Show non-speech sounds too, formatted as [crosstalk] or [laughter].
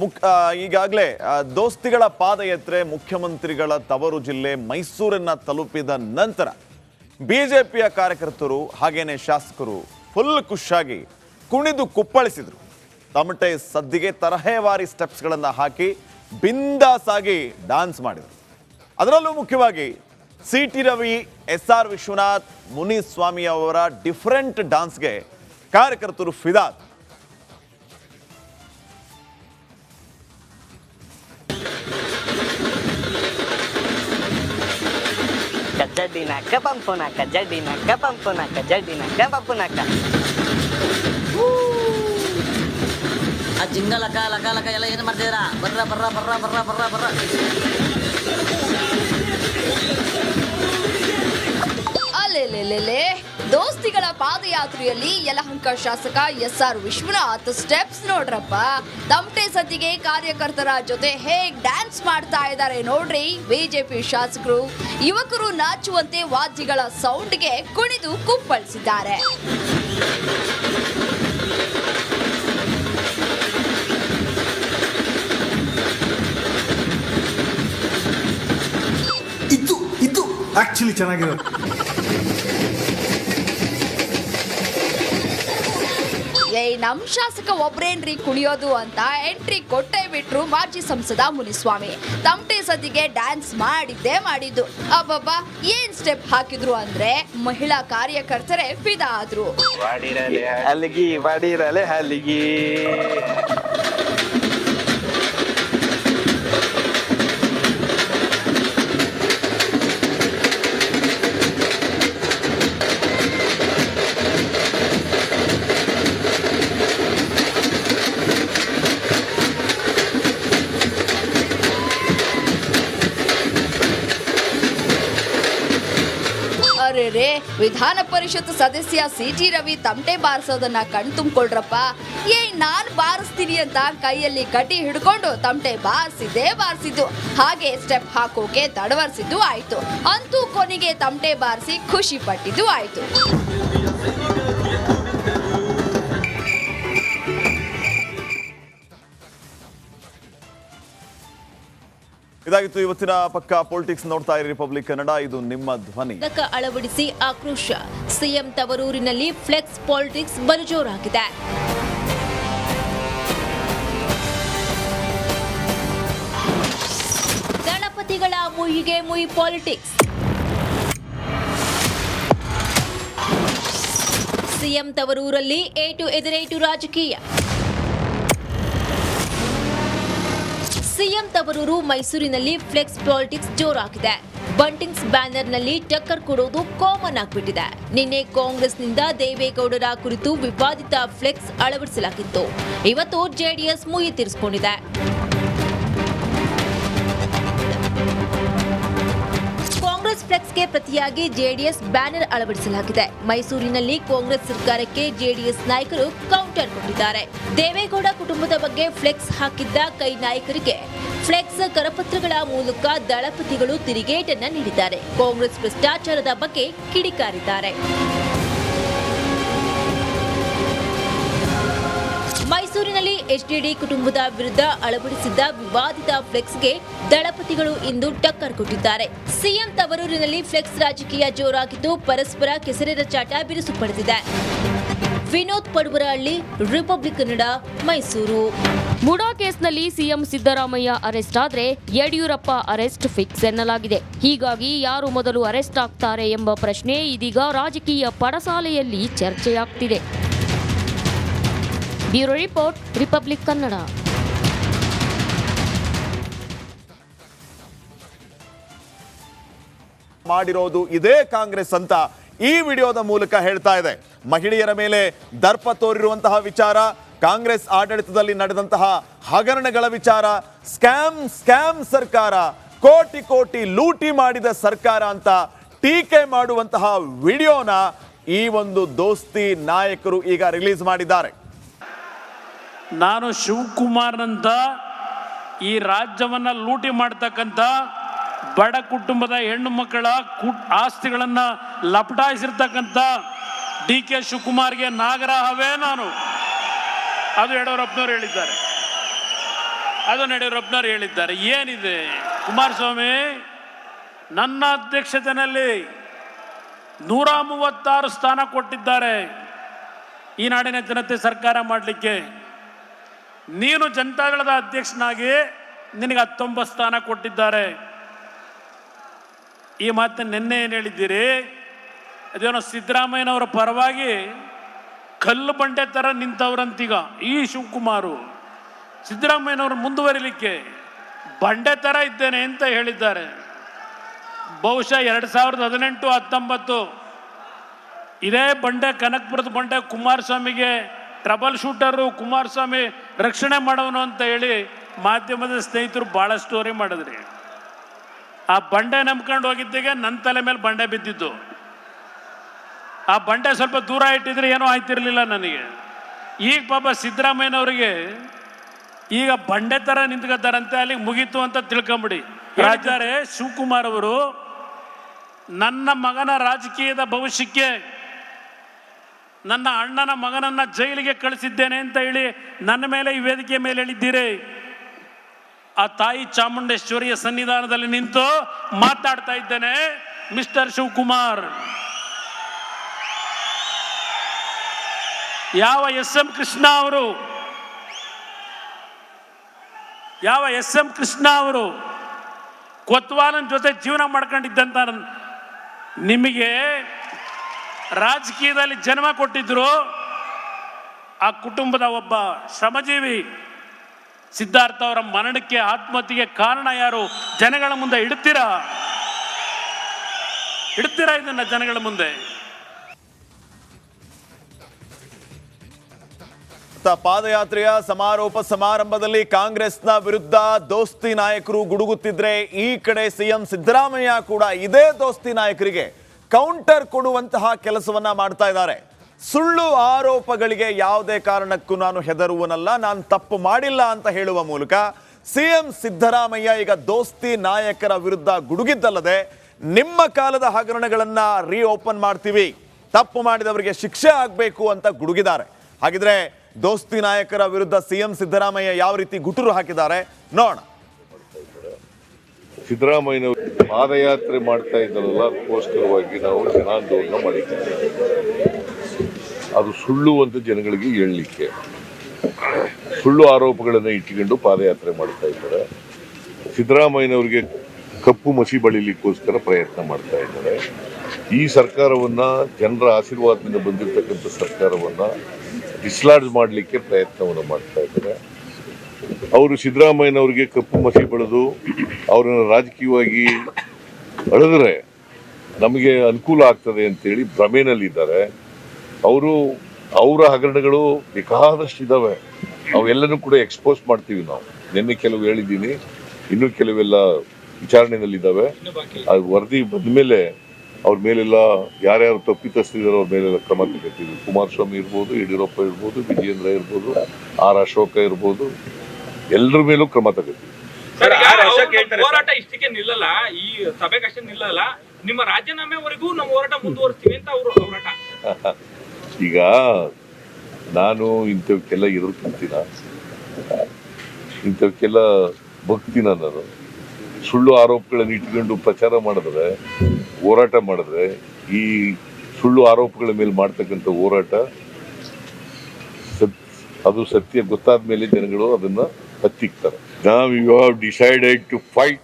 ಮುಕ್ ಈಗಾಗಲೇ ದೋಸ್ತಿಗಳ ಪಾದಯಾತ್ರೆ ಮುಖ್ಯಮಂತ್ರಿಗಳ ತವರು ಜಿಲ್ಲೆ ಮೈಸೂರನ್ನು ತಲುಪಿದ ನಂತರ ಬಿಜೆಪಿಯ ಕಾರ್ಯಕರ್ತರು ಹಾಗೇನೆ ಶಾಸಕರು ಫುಲ್ ಖುಷಿಯಾಗಿ ಕುಣಿದು ಕುಪ್ಪಳಿಸಿದರು. ತಮಟೆ ಸದ್ದಿಗೆ ತರಹೇವಾರಿ ಸ್ಟೆಪ್ಸ್ಗಳನ್ನು ಹಾಕಿ ಬಿಂದಾಸಾಗಿ ಡಾನ್ಸ್ ಮಾಡಿದರು. ಅದರಲ್ಲೂ ಮುಖ್ಯವಾಗಿ C T Ravi S R Vishwanath, Muniswamy ಅವರ ಡಿಫರೆಂಟ್ ಡಾನ್ಸ್ಗೆ ಕಾರ್ಯಕರ್ತರು ಫಿದಾದ್. ಕಜ್ಜಡ್ಡಿನಾಕ ಪಂಪುನಾಕ ಜಡ್ಡಿನಾಕ ಪಂಪುನಾಕ ಜಡ್ಡಿನಾಕ ಪಂಪುನಾಕ ಆ ಜಿಂಗ ಲಕ ಲಕ ಲಕ ಎಲ್ಲ ಏನು ಮಾಡ್ತಿದ್ದೀರಾ ಬರ್ರ ಬರ್ರ ಬರ್ರ ಬರ್ರ ಬರ್ರ ಬರ್ರ ಅಲೆಲೆಲೆಲೆ ದೋಸ್ತಿಗಳ ಪಾದಯಾತ್ರೆಯಲ್ಲಿ ಯಲಹಂಕ ಶಾಸಕ ಎಸ್ ಆರ್ ವಿಶ್ವನಾಥ್ ಸ್ಟೆಪ್ಸ್ ನೋಡ್ರಪ್ಪ. ತಮಟೆ ಸದ್ದಿಗೆ ಕಾರ್ಯಕರ್ತರ ಜೊತೆ ಹೇಗ್ ಡ್ಯಾನ್ಸ್ ಮಾಡ್ತಾ ಇದ್ದಾರೆ ನೋಡ್ರಿ ಬಿಜೆಪಿ ಶಾಸಕರು. ಯುವಕರು ನಾಚುವಂತೆ ವಾದ್ಯಗಳ ಸೌಂಡ್ಗೆ ಕುಣಿದು ಕುಪ್ಪಳಿಸಿದ್ದಾರೆ. ಆಕ್ಚುಲಿ ಚೆನ್ನಾಗಿರೋದು ಏಯ್ ನಮ್ ಶಾಸಕ ಒಬ್ರೇನ್ರಿ ಕುಣಿಯೋದು ಅಂತ ಎಂಟ್ರಿ ಕೊಟ್ಟೇ ಬಿಟ್ರು ಮಾಜಿ ಸಂಸದ ಮುನಿಸ್ವಾಮಿ. ತಮಟೆ ಸದಿಗೆ ಡ್ಯಾನ್ಸ್ ಮಾಡಿದ್ದೇ ಮಾಡಿದ್ದು. ಅಬ್ಬಬ್ಬ, ಏನ್ ಸ್ಟೆಪ್ ಹಾಕಿದ್ರು ಅಂದ್ರೆ ಮಹಿಳಾ ಕಾರ್ಯಕರ್ತರೇ ಫಿದಾ ಆದ್ರು. ಹಲಿಗಿ. ರೇ ವಿಧಾನ ಪರಿಷತ್ ಸದಸ್ಯ ಸಿ ಟಿ ರವಿ ತಮಟೆ ಬಾರಿಸೋದನ್ನ ಕಣ್ ತುಂಬಿಕೊಳ್ರಪ್ಪ. ಏ, ನಾನ್ ಬಾರಿಸ್ತೀನಿ ಅಂತ ಕೈಯಲ್ಲಿ ಕಟಿ ಹಿಡ್ಕೊಂಡು ತಮಟೆ ಬಾರಿಸಿದ್ದೇ ಬಾರಿಸಿದ್ದು. ಹಾಗೆ ಸ್ಟೆಪ್ ಹಾಕೋಕೆ ತಡವರಿಸಿದ್ದು ಆಯ್ತು. ಅಂತೂ ಕೊನೆಗೆ ತಮಟೆ ಬಾರಿಸಿ ಖುಷಿ ಪಟ್ಟಿದ್ದು ಆಯ್ತು. ಇದಾಗಿತ್ತು ಇವತ್ತಿನ ಪಕ್ಕ ಪೊಲಿಟಿಕ್ಸ್ ನೋಡ್ತಾ ಇರಿ ರಿಪಬ್ಲಿಕ್ ಕನ್ನಡ ಇದು ನಿಮ್ಮ ಧ್ವನಿ. ಅಳವಡಿಸಿ ಆಕ್ರೋಶ. ಸಿಎಂ ತವರೂರಿನಲ್ಲಿ ಫ್ಲೆಕ್ಸ್ ಪಾಲಿಟಿಕ್ಸ್ ಬಲಜೋರಾಗಿದೆ. ಗಣಪತಿಗಳ ಮುಯಿಗೆ ಮುಯಿ ಪಾಲಿಟಿಕ್ಸ್ ಸಿಎಂ ತವರೂರಲ್ಲಿ ಏಟು ಎದುರೇಟು ರಾಜಕೀಯ. ಸಿಎಂ ತವರೂರು ಮೈಸೂರಿನಲ್ಲಿ ಫ್ಲೆಕ್ಸ್ ಪಾಲಿಟಿಕ್ಸ್ ಜೋರಾಗಿದೆ. ಬಂಟಿಂಗ್ಸ್ ಬ್ಯಾನರ್ನಲ್ಲಿ ಟಕ್ಕರ್ ಕೊಡೋದು ಕಾಮನ್ ಆಗಿಬಿಟ್ಟಿದೆ. ನಿನ್ನೆ ಕಾಂಗ್ರೆಸ್ನಿಂದ ದೇವೇಗೌಡರ ಕುರಿತು ವಿವಾದಿತ ಫ್ಲೆಕ್ಸ್ ಅಳವಡಿಸಲಾಗಿತ್ತು. ಇವತ್ತು ಜೆಡಿಎಸ್ ಮುಯಿ ತೀರಿಸಿಕೊಂಡಿದೆ. ಫ್ಲೆಕ್ಸ್ಗೆ ಪ್ರತಿಯಾಗಿ ಜೆಡಿಎಸ್ ಬ್ಯಾನರ್ ಅಳವಡಿಸಲಾಗಿದೆ. ಮೈಸೂರಿನಲ್ಲಿ ಕಾಂಗ್ರೆಸ್ ಸರ್ಕಾರಕ್ಕೆ ಜೆಡಿಎಸ್ ನಾಯಕರು ಕೌಂಟರ್ ಕೊಟ್ಟಿದ್ದಾರೆ. ದೇವೇಗೌಡ ಕುಟುಂಬದ ಬಗ್ಗೆ ಫ್ಲೆಕ್ಸ್ ಹಾಕಿದ್ದ ಕೈ ನಾಯಕರಿಗೆ ಫ್ಲೆಕ್ಸ್ ಕರಪತ್ರಗಳ ಮೂಲಕ ದಳಪತಿಗಳು ತಿರುಗೇಟನ್ನ ನೀಡಿದ್ದಾರೆ. ಕಾಂಗ್ರೆಸ್ ಭ್ರಷ್ಟಾಚಾರದ ಬಗ್ಗೆ ಕಿಡಿಕಾರಿದ್ದಾರೆ. ಮೈಸೂರಿನಲ್ಲಿ ಎಚ್ಡಿಡಿ ಕುಟುಂಬದ ವಿರುದ್ಧ ಅಳವಡಿಸಿದ್ದ ವಿವಾದಿತ ಫ್ಲೆಕ್ಸ್ಗೆ ದಳಪತಿಗಳು ಇಂದು ಟಕ್ಕರ್ ಕೊಟ್ಟಿದ್ದಾರೆ. ಸಿಎಂ ತವರೂರಿನಲ್ಲಿ ಫ್ಲೆಕ್ಸ್ ರಾಜಕೀಯ ಜೋರಾಗಿದ್ದು ಪರಸ್ಪರ ಕೆಸರಿನ ಚಾಟ ಬಿರುಸು ಪಡೆದಿದೆ. ವಿನೋದ್ ಪಡುವರಹಳ್ಳಿ, ರಿಪಬ್ಲಿಕ್ ಕನ್ನಡ, ಮೈಸೂರು. ಮುಡಾ ಕೇಸ್ನಲ್ಲಿ ಸಿಎಂ ಸಿದ್ದರಾಮಯ್ಯ ಅರೆಸ್ಟ್ ಆದ್ರೆ ಯಡಿಯೂರಪ್ಪ ಅರೆಸ್ಟ್ ಫಿಕ್ಸ್ ಎನ್ನಲಾಗಿದೆ. ಹೀಗಾಗಿ ಯಾರು ಮೊದಲು ಅರೆಸ್ಟ್ ಆಗ್ತಾರೆ ಎಂಬ ಪ್ರಶ್ನೆ ಇದೀಗ ರಾಜಕೀಯ ಪಡಸಾಲೆಯಲ್ಲಿ ಚರ್ಚೆಯಾಗ್ತಿದೆ. Bureau report, Republic Kannada. ಮಾಡಿರೋದು ಇದೇ ಕಾಂಗ್ರೆಸ್ ಅಂತ ಈ ವಿಡಿಯೋದ ಮೂಲಕ ಹೇಳ್ತಾ ಇದೆ. ಮಹಿಳೆಯರ ಮೇಲೆ ದರ್ಪ ತೋರಿರುವಂತಹ ವಿಚಾರ, ಕಾಂಗ್ರೆಸ್ ಆಡಳಿತದಲ್ಲಿ ನಡೆದಂತಹ ಹಗರಣಗಳ ವಿಚಾರ, ಸ್ಕ್ಯಾಮ್ ಸ್ಕ್ಯಾಮ್ ಸರ್ಕಾರ, ಕೋಟಿ ಕೋಟಿ ಲೂಟಿ ಮಾಡಿದ ಸರ್ಕಾರ ಅಂತ ಟೀಕೆ ಮಾಡುವಂತಹ ವಿಡಿಯೋನ ಈ ಒಂದು ದೋಸ್ತಿ ನಾಯಕರು ಈಗ ರಿಲೀಸ್ ಮಾಡಿದ್ದಾರೆ. ನಾನು ಶಿವಕುಮಾರ್ನಂತ ಈ ರಾಜ್ಯವನ್ನ ಲೂಟಿ ಮಾಡ್ತಕ್ಕಂಥ ಬಡ ಕುಟುಂಬದ ಹೆಣ್ಣು ಮಕ್ಕಳ ಕುಟ್ ಆಸ್ತಿಗಳನ್ನು ಲಪಟಾಯಿಸಿರ್ತಕ್ಕಂಥ ಡಿ ಕೆ ಶಿವಕುಮಾರ್ಗೆ ನಾಗರಹವೇ ನಾನು. ಅದು ಯಡಿಯೂರಪ್ಪನವ್ರು ಹೇಳಿದ್ದಾರೆ. ಅದು ಯಡಿಯೂರಪ್ಪನವ್ರು ಹೇಳಿದ್ದಾರೆ. ಏನಿದೆ? ಕುಮಾರಸ್ವಾಮಿ, ನನ್ನ ಅಧ್ಯಕ್ಷತೆಯಲ್ಲಿ ನೂರ ಮೂವತ್ತಾರು ಸ್ಥಾನ ಕೊಟ್ಟಿದ್ದಾರೆ. ಈ ನಾಡಿನ ಜನತೆ ಸರ್ಕಾರ ಮಾಡಲಿಕ್ಕೆ ನೀನು ಜನತಾದಳದ ಅಧ್ಯಕ್ಷನಾಗಿ ನಿನಗೆ ಹತ್ತೊಂಬತ್ತು ಸ್ಥಾನ ಕೊಟ್ಟಿದ್ದಾರೆ. ಈ ಮಾತನ್ನು ನಿನ್ನೆ ಏನು ಹೇಳಿದ್ದೀರಿ? ಅದೇನೋ ಸಿದ್ದರಾಮಯ್ಯನವರ ಪರವಾಗಿ ಕಲ್ಲು ಬಂಡೆ ಥರ ನಿಂತವ್ರಂತೀಗ ಈ ಶಿವಕುಮಾರು. ಸಿದ್ದರಾಮಯ್ಯನವರು ಮುಂದುವರಿಲಿಕ್ಕೆ ಬಂಡೆ ಥರ ಇದ್ದೇನೆ ಅಂತ ಹೇಳಿದ್ದಾರೆ. ಬಹುಶಃ ಎರಡು ಸಾವಿರದ ಹದಿನೆಂಟು ಹತ್ತೊಂಬತ್ತು ಇದೇ ಬಂಡೆ ಕನಕಪುರದ ಬಂಡೆ ಕುಮಾರಸ್ವಾಮಿಗೆ ಟ್ರಬಲ್ ಶೂಟರು ಕುಮಾರಸ್ವಾಮಿ ರಕ್ಷಣೆ ಮಾಡೋನು ಅಂತ ಹೇಳಿ ಮಾಧ್ಯಮದ ಸ್ನೇಹಿತರು ಭಾಳ ಸ್ಟೋರಿ ಮಾಡಿದ್ರಿ. ಆ ಬಂಡೆ ನಂಬ್ಕೊಂಡು ಹೋಗಿದ್ದಿಗೆ ನನ್ನ ತಲೆ ಮೇಲೆ ಬಂಡೆ ಬಿದ್ದಿದ್ದು. ಆ ಬಂಡೆ ಸ್ವಲ್ಪ ದೂರ ಇಟ್ಟಿದ್ರೆ ಏನೂ ಆಯ್ತಿರ್ಲಿಲ್ಲ ನನಗೆ. ಈಗ ಪಾಪ ಸಿದ್ದರಾಮಯ್ಯನವರಿಗೆ ಈಗ ಬಂಡೆ ಥರ ನಿಂತ್ಕೊತಾರಂತೆ ಅಲ್ಲಿಗೆ ಮುಗೀತು ಅಂತ ತಿಳ್ಕೊಂಬಿಡಿ. ಹೇಳ್ತಾರೆ ಶಿವಕುಮಾರ್ ಅವರು ನನ್ನ ಮಗನ ರಾಜಕೀಯದ ಭವಿಷ್ಯಕ್ಕೆ ನನ್ನ ಅಣ್ಣನ ಮಗನನ್ನ ಜೈಲಿಗೆ ಕಳಿಸಿದ್ದೇನೆ ಅಂತ ಹೇಳಿ ನನ್ನ ಮೇಲೆ ಈ ವೇದಿಕೆ ಮೇಲೆ ಹೇಳಿದ್ದೀರಿ. ಆ ತಾಯಿ ಚಾಮುಂಡೇಶ್ವರಿಯ ಸನ್ನಿಧಾನದಲ್ಲಿ ನಿಂತು ಮಾತಾಡ್ತಾ ಇದ್ದೇನೆ, ಮಿಸ್ಟರ್ ಶಿವಕುಮಾರ್. ಯಾವ ಎಸ್ ಎಂ ಕೃಷ್ಣ ಅವರು, ಯಾವ ಎಸ್ ಎಂ ಕೃಷ್ಣ ಅವರು ಕೊತ್ವಾಲನ್ ಜೊತೆ ಜೀವನ ಮಾಡ್ಕೊಂಡಿದ್ದಂತ ನಿಮಗೆ ರಾಜಕೀಯದಲ್ಲಿ ಜನ್ಮ ಕೊಟ್ಟಿದ್ರು, ಆ ಕುಟುಂಬದ ಒಬ್ಬ ಶ್ರಮಜೀವಿ ಸಿದ್ಧಾರ್ಥ ಅವರ ಮರಣಕ್ಕೆ ಆತ್ಮಹತ್ಯೆಗೆ ಕಾರಣ ಯಾರು? ಜನಗಳ ಮುಂದೆ ಇಡ್ತೀರಾ? ಇಡ್ತೀರಾ ಇದನ್ನ ಜನಗಳ ಮುಂದೆ? ಪಾದಯಾತ್ರೆಯ ಸಮಾರೋಪ ಸಮಾರಂಭದಲ್ಲಿ ಕಾಂಗ್ರೆಸ್ನ ವಿರುದ್ಧ ದೋಸ್ತಿ ನಾಯಕರು ಗುಡುಗುತ್ತಿದ್ರೆ ಈ ಕಡೆ ಸಿಎಂ ಸಿದ್ದರಾಮಯ್ಯ ಕೂಡ ಇದೇ ದೋಸ್ತಿ ನಾಯಕರಿಗೆ ಕೌಂಟರ್ ಕೊಡುವಂತಹ ಕೆಲಸವನ್ನ ಮಾಡ್ತಾ ಇದ್ದಾರೆ. ಸುಳ್ಳು ಆರೋಪಗಳಿಗೆ ಯಾವುದೇ ಕಾರಣಕ್ಕೂ ನಾನು ಹೆದರುವನಲ್ಲ, ನಾನು ತಪ್ಪು ಮಾಡಿಲ್ಲ ಅಂತ ಹೇಳುವ ಮೂಲಕ ಸಿಎಂ ಸಿದ್ದರಾಮಯ್ಯ ಈಗ ದೋಸ್ತಿ ನಾಯಕರ ವಿರುದ್ಧ ಗುಡುಗಿದ್ದಲ್ಲದೆ ನಿಮ್ಮ ಕಾಲದ ಹಗರಣಗಳನ್ನ ರೀಓಪನ್ ಮಾಡ್ತೀವಿ. ತಪ್ಪು ಮಾಡಿದವರಿಗೆ ಶಿಕ್ಷೆ ಆಗಬೇಕು ಅಂತ ಗುಡುಗಿದ್ದಾರೆ. ಹಾಗಿದ್ರೆ ದೋಸ್ತಿ ನಾಯಕರ ವಿರುದ್ಧ ಸಿಎಂ ಸಿದ್ದರಾಮಯ್ಯ ಯಾವ ರೀತಿ ಗುಟುರು ಹಾಕಿದ್ದಾರೆ ನೋಡೋಣ. ಸಿದ್ದರಾಮಯ್ಯನವರು ಪಾದಯಾತ್ರೆ ಮಾಡ್ತಾ ಇದ್ದಾರಲ್ಲ ಅದಕ್ಕೋಸ್ಕರವಾಗಿ ನಾವು ಜನಾಂದೋಲನ ಮಾಡಿದ್ದೇವೆ. ಅದು ಸುಳ್ಳು ಅಂತ ಜನಗಳಿಗೆ ಹೇಳಲಿಕ್ಕೆ. ಸುಳ್ಳು ಆರೋಪಗಳನ್ನು ಇಟ್ಟುಕೊಂಡು ಪಾದಯಾತ್ರೆ ಮಾಡ್ತಾ ಇದ್ದಾರೆ. ಸಿದ್ದರಾಮಯ್ಯನವರಿಗೆ ಕಪ್ಪು ಮಸಿ ಬಳಿಲಿಕ್ಕೋಸ್ಕರ ಪ್ರಯತ್ನ ಮಾಡ್ತಾ ಇದ್ದಾರೆ. ಈ ಸರ್ಕಾರವನ್ನು ಜನರ ಆಶೀರ್ವಾದದಿಂದ ಬಂದಿರತಕ್ಕಂಥ ಸರ್ಕಾರವನ್ನು ಡಿಸ್ಲಾಡ್ಜ್ ಮಾಡಲಿಕ್ಕೆ ಪ್ರಯತ್ನವನ್ನು ಮಾಡ್ತಾ ಇದ್ದಾರೆ. ಅವರು ಸಿದ್ದರಾಮಯ್ಯನವರಿಗೆ ಕಪ್ಪು ಮಸಿ ಬೆಳೆದು ಅವರನ್ನು ರಾಜಕೀಯವಾಗಿ ಅಳೆದ್ರೆ ನಮಗೆ ಅನುಕೂಲ ಆಗ್ತದೆ ಅಂತೇಳಿ ಭ್ರಮೆನಲ್ಲಿದ್ದಾರೆ. ಅವರು ಅವರ ಹಗರಣಗಳು ಬೇಕಾದಷ್ಟು ಇದ್ದಾವೆ ಅವೆಲ್ಲನೂ ಕೂಡ ಎಕ್ಸ್ಪೋಸ್ ಮಾಡ್ತೀವಿ ನಾವು. ನಿನ್ನೆ ಕೆಲವು ಹೇಳಿದ್ದೀನಿ. ಇನ್ನೂ ಕೆಲವೆಲ್ಲ ವಿಚಾರಣೆಯಲ್ಲಿದ್ದಾವೆ ಅದು ವರದಿ ಬಂದ ಮೇಲೆ ಅವ್ರ ಮೇಲೆಲ್ಲ ಯಾರ್ಯಾರು ತಪ್ಪಿತಸ್ತಿದ್ದಾರೆ ಅವ್ರ ಮೇಲೆಲ್ಲ ಕ್ರಮ ತಗೋತೀವಿ. ಕುಮಾರಸ್ವಾಮಿ ಇರ್ಬೋದು, ಯಡಿಯೂರಪ್ಪ ಇರ್ಬೋದು, ವಿಜಯೇಂದ್ರ ಇರ್ಬೋದು, ಆರ್ ಅಶೋಕ ಇರ್ಬೋದು. ಎಲ್ಲರ ಮೇಲೂ ಕ್ರಮ ತಗೋತೀವಿ ಹೋರಾಟ ಇಷ್ಟಕ್ಕೆ ನಿಲ್ಲಲ್ಲ ಈ ಸಭೆಗೆ ಅಷ್ಟೇ ನಿಲ್ಲಲ್ಲ ನಿಮ್ಮ ರಾಜೀನಾಮೆವರೆಗೂ ನಮ್ಮ ಹೋರಾಟ ಮುಂದುವರಿಸ್ತೀವಿ ಅಂತ ಅವರು ಹೋರಾಟ. [laughs] ಈಗ ನಾನು ಇಂಥವಕ್ಕೆಲ್ಲ ಎದುರ್ಕೊಂತೀನ ಇಂಥವಕ್ಕೆಲ್ಲ ಭಕ್ತಿನ ನಾನು ಸುಳ್ಳು ಆರೋಪಗಳನ್ನು ಇಟ್ಕೊಂಡು ಪ್ರಚಾರ ಮಾಡಿದ್ರೆ ಹೋರಾಟ ಮಾಡಿದ್ರೆ ಈ ಸುಳ್ಳು ಆರೋಪಗಳ ಮೇಲೆ ಮಾಡ್ತಕ್ಕಂಥ ಹೋರಾಟ ಸತ್ ಅದು ಸತ್ಯ ಗೊತ್ತಾದ ಮೇಲೆ ಜನಗಳು ಅದನ್ನ Patikta. Now you have decided to fight